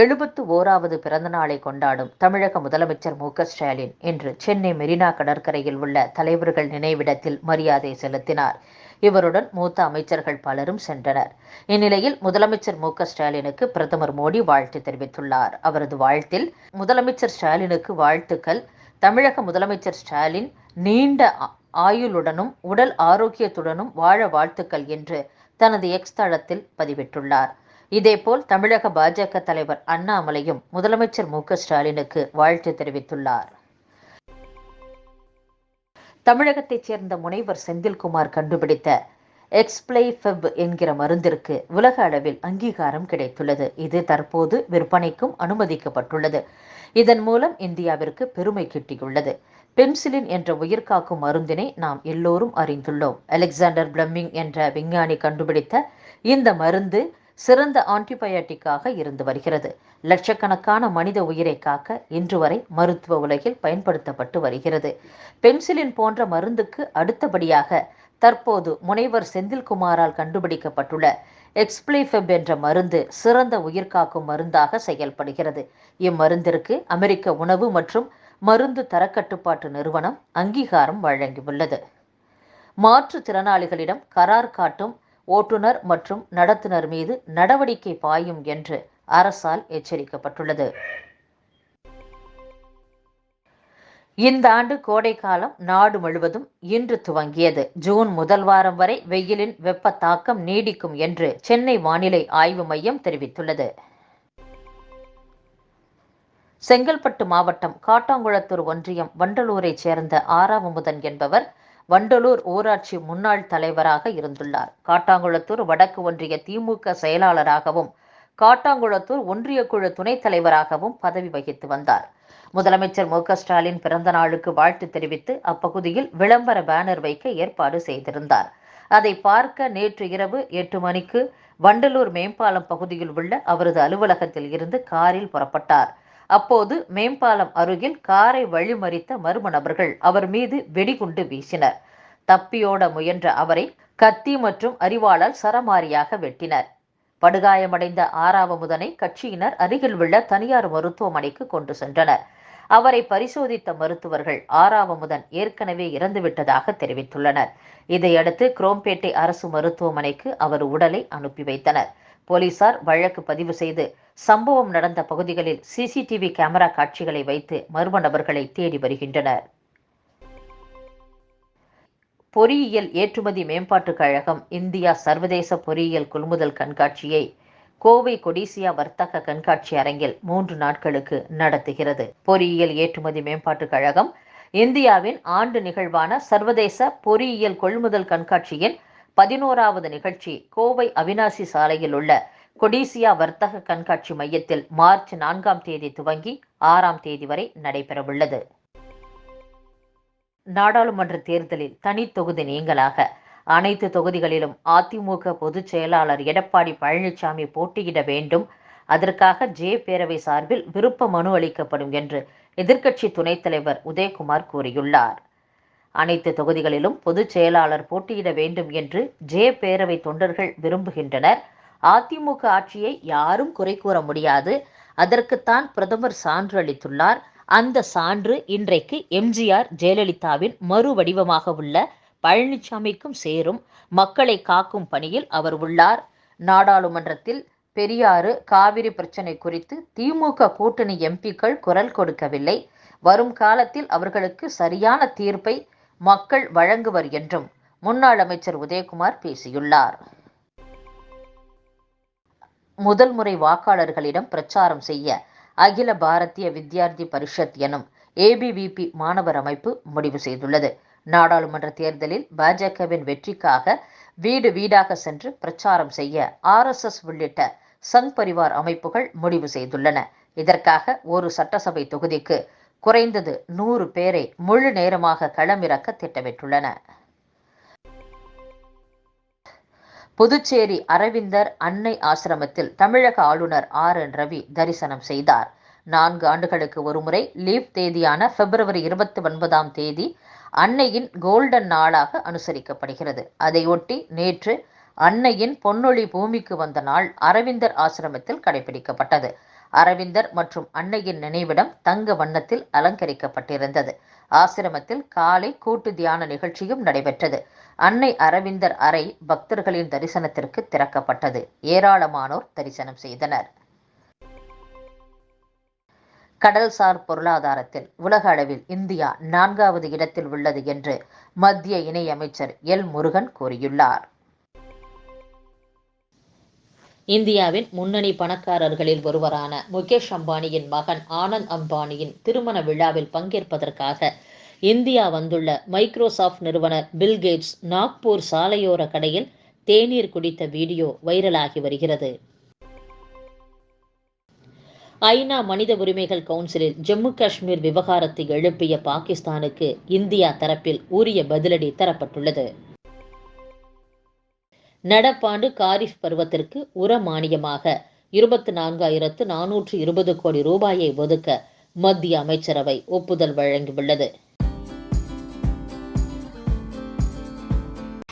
எழுபத்து ஓராவது பிறந்த நாளை கொண்டாடும் தமிழக முதலமைச்சர் மு ஸ்டாலின் இன்று சென்னை மெரினா கடற்கரையில் உள்ள தலைவர்கள் நினைவிடத்தில் மரியாதை செலுத்தினார். இவருடன் மூத்த அமைச்சர்கள் பலரும் சென்றனர். இந்நிலையில் முதலமைச்சர் மு ஸ்டாலினுக்கு பிரதமர் மோடி வாழ்த்து தெரிவித்துள்ளார். அவரது வாழ்த்தில் முதலமைச்சர் ஸ்டாலினுக்கு வாழ்த்துக்கள். தமிழக முதலமைச்சர் ஸ்டாலின் நீண்ட ஆயுளுடனும் உடல் ஆரோக்கியத்துடனும் வாழ வாழ்த்துக்கள் என்று தனது எக்ஸ் தளத்தில் பதிவிட்டுள்ளார். இதேபோல் தமிழக பாஜக தலைவர் அண்ணாமலையும் முதலமைச்சர் மு ஸ்டாலினுக்கு வாழ்த்து தெரிவித்துள்ளார். தமிழகத்தைச் சேர்ந்த முனைவர் செந்தில்குமார் கண்டுபிடித்த எக்ஸ்பிளைஃபெப் என்கிற மருந்திற்கு உலக அளவில் அங்கீகாரம் கிடைத்துள்ளது. இது தற்போது விற்பனைக்கும் அனுமதிக்கப்பட்டுள்ளது. இதன் மூலம் இந்தியாவிற்கு பெருமை கிட்டியுள்ளது. பென்சிலின் என்ற உயிர்காக்கும் மருந்தினை நாம் எல்லோரும் அறிந்துள்ளோம். அலெக்சாண்டர் பிளம்மிங் என்ற விஞ்ஞானி கண்டுபிடித்த இந்த மருந்து சிறந்த ஆன்டிபயாட்டிக்காக இருந்து வருகிறது. லட்சக்கணக்கான மனித உயிரை காக்க இன்று வரை மருத்துவ உலகில் பயன்படுத்தப்பட்டு வருகிறது. பென்சிலின் போன்ற மருந்துக்கு அடுத்தபடியாக தற்போது முனைவர் செந்தில்குமாரால் கண்டுபிடிக்கப்பட்டுள்ள எக்ஸ்பிளிஃபெப் என்ற மருந்து சிறந்த உயிர்காக்கும் மருந்தாக செயல்படுகிறது. இம்மருந்திற்கு அமெரிக்க உணவு மற்றும் மருந்து தரக்கட்டுப்பாட்டு நிறுவனம் அங்கீகாரம் வழங்கியுள்ளது. மாற்றுத்திறனாளிகளிடம் கரார் காட்டும் ஓட்டுநர் மற்றும் நடத்துனர் மீது நடவடிக்கை பாயும் என்று அரசால் எச்சரிக்கப்பட்டுள்ளது. இந்த ஆண்டு கோடை காலம் நாடு முழுவதும் இன்று துவங்கியது. ஜூன் முதல் வாரம் வரை வெயிலின் வெப்ப தாக்கம் நீடிக்கும் என்று சென்னை வானிலை ஆய்வு மையம் தெரிவித்துள்ளது. செங்கல்பட்டு மாவட்டம் காட்டாங்குளத்தூர் ஒன்றியம் வண்டலூரைச் சேர்ந்த ஆறாவமுதன் என்பவர் வண்டலூர் ஊராட்சி முன்னாள் தலைவராக இருந்துள்ளார். காட்டாங்குளத்தூர் வடக்கு ஒன்றிய திமுக செயலாளராகவும் காட்டாங்குளத்தூர் ஒன்றிய குழு துணைத் தலைவராகவும் பதவி வகித்து வந்தார். முதலமைச்சர் மு ஸ்டாலின் பிறந்த நாளுக்கு வாழ்த்து தெரிவித்து அப்பகுதியில் விளம்பர பேனர் வைக்க ஏற்பாடு செய்திருந்தார். அதை பார்க்க நேற்று இரவு எட்டு மணிக்கு வண்டலூர் மேம்பாலம் பகுதியில் உள்ள அவரது அலுவலகத்தில் இருந்து காரில் புறப்பட்டார். அப்போது மேம்பாலம் அருகில் காரை வழிமறித்த மர்ம நபர்கள் அவர் மீது வெடிகுண்டு வீசினர். தப்பியோட முயன்ற அவரை கத்தி மற்றும் அறிவாளால் சரமாரியாக வெட்டினர். படுகாயமடைந்த ஆறாவமுதனை கட்சியினர் அருகில் உள்ள தனியார் மருத்துவமனைக்கு கொண்டு சென்றனர். அவரை பரிசோதித்த மருத்துவர்கள் ஆறாவமுதன் ஏற்கனவே இறந்துவிட்டதாக தெரிவித்துள்ளனர். இதையடுத்து குரோம்பேட்டை அரசு மருத்துவமனைக்கு அவர் உடலை அனுப்பி வைத்தனர். போலீசார் வழக்கு பதிவு செய்து சம்பவம் நடந்த பகுதிகளில் சிசிடிவி கேமரா காட்சிகளை வைத்து மர்ம நபர்களை தேடி வருகின்றனர். பொறியியல் ஏற்றுமதி மேம்பாட்டுக் கழகம் இந்தியா சர்வதேச பொறியியல் கொள்முதல் கண்காட்சியை கோவை கொடிசியா வர்த்தக கண்காட்சி அரங்கில் மூன்று நாட்களுக்கு நடத்துகிறது. பொறியியல் ஏற்றுமதி மேம்பாட்டுக் கழகம் இந்தியாவின் ஆண்டு நிகழ்வான சர்வதேச பொறியியல் கொள்முதல் கண்காட்சியின் பதினோராவது நிகழ்ச்சி கோவை அவினாசி சாலையில் உள்ள கொடிசியா வர்த்தக கண்காட்சி மையத்தில் மார்ச் நான்காம் தேதி துவங்கி ஆறாம் தேதி வரை நடைபெறவுள்ளது. நாடாளுமன்ற தேர்தலில் தனி தொகுதி நீங்களாக அனைத்து தொகுதிகளிலும் அதிமுக பொதுச் செயலாளர் எடப்பாடி பழனிசாமி போட்டியிட வேண்டும். அதற்காக ஜே பேரவை சார்பில் விருப்ப மனு அளிக்கப்படும் என்று எதிர்க்கட்சி துணைத் தலைவர் உதயகுமார் கூறியுள்ளார். அனைத்து தொகுதிகளிலும் பொதுச் செயலாளர் போட்டியிட வேண்டும் என்று ஜே பேரவை தொண்டர்கள் விரும்புகின்றனர். அதிமுக ஆட்சியை யாரும் குறை கூற முடியாது. அதற்குத்தான் பிரதமர் சான்று அளித்துள்ளார். அந்த சான்று இன்றைக்கு எம்ஜிஆர் ஜெயலலிதாவின் மறு வடிவமாக உள்ள பழனிசாமிக்கும் சேரும். மக்களை காக்கும் பணியில் அவர் உள்ளார். நாடாளுமன்றத்தில் பெரியாறு காவிரி பிரச்சனை குறித்து திமுக கூட்டணி எம்பிக்கள் குரல் கொடுக்கவில்லை. வரும் காலத்தில் அவர்களுக்கு சரியான தீர்ப்பை மக்கள் வழங்குவர் என்றும் முன்னாள் அமைச்சர் உதயகுமார் பேசியுள்ளார். முதல் முறை வாக்காளர்களிடம் பிரச்சாரம் செய்ய அகில பாரதிய வித்யார்த்தி பரிஷத் எனும் ஏபிவிபி மாணவர் அமைப்பு முடிவு செய்துள்ளது. நாடாளுமன்ற தேர்தலில் பாஜகவின் வெற்றிக்காக வீடு வீடாக சென்று பிரச்சாரம் செய்ய ஆர்எஸ்எஸ் உள்ளிட்ட சங் பரிவார் அமைப்புகள் முடிவு செய்துள்ளன. இதற்காக ஒரு சட்டசபை தொகுதிக்கு குறைந்தது நூறு பேரை முழு நேரமாக களமிறக்க திட்டமிட்டுள்ளன. புதுச்சேரி அரவிந்தர் அன்னை ஆசிரமத்தில் தமிழக ஆளுநர் ஆர் என் ரவி தரிசனம் செய்தார். நான்கு ஆண்டுகளுக்கு ஒருமுறை லீவ் தேதியான பிப்ரவரி இருபத்தி ஒன்பதாம் தேதி அன்னையின் கோல்டன் நாளாக அனுசரிக்கப்படுகிறது. அதையொட்டி நேற்று அன்னையின் பொன்னொழி பூமிக்கு வந்த நாள் அரவிந்தர் ஆசிரமத்தில் கடைபிடிக்கப்பட்டது. அரவிந்தர் மற்றும் அன்னையின் நினைவிடம் தங்க வண்ணத்தில் அலங்கரிக்கப்பட்டிருந்தது. ஆசிரமத்தில் காலை கூட்டு தியான நிகழ்ச்சியும் நடைபெற்றது. அன்னை அரவிந்தர் அறை பக்தர்களின் தரிசனத்திற்கு திறக்கப்பட்டது. ஏராளமானோர் தரிசனம் செய்தனர். கடல்சார் பொருளாதாரத்தில் உலக அளவில் இந்தியா நான்காவது இடத்தில் உள்ளது என்று மத்திய இணையமைச்சர் எல் முருகன் கூறியுள்ளார். இந்தியாவின் முன்னணி பணக்காரர்களில் ஒருவரான முகேஷ் அம்பானியின் மகன் ஆனந்த் அம்பானியின் திருமண விழாவில் பங்கேற்பதற்காக இந்தியா வந்துள்ள மைக்ரோசாஃப்ட் நிறுவனர் பில் கேட்ஸ் நாக்பூர் சாலையோர கடையில் தேநீர் குடித்த வீடியோ வைரலாகி வருகிறது. ஐநா மனித உரிமைகள் கவுன்சிலில் ஜம்மு காஷ்மீர் விவகாரத்தை எழுப்பிய பாகிஸ்தானுக்கு இந்தியா தரப்பில் உரிய பதிலடி தரப்பட்டுள்ளது. நடப்பாண்டு காரிஃப் பருவத்திற்கு உர மானியமாக இருபத்தி நான்காயிரத்து நானூற்று இருபது கோடி ரூபாயை ஒதுக்க மத்திய அமைச்சரவை ஒப்புதல் வழங்கியுள்ளது.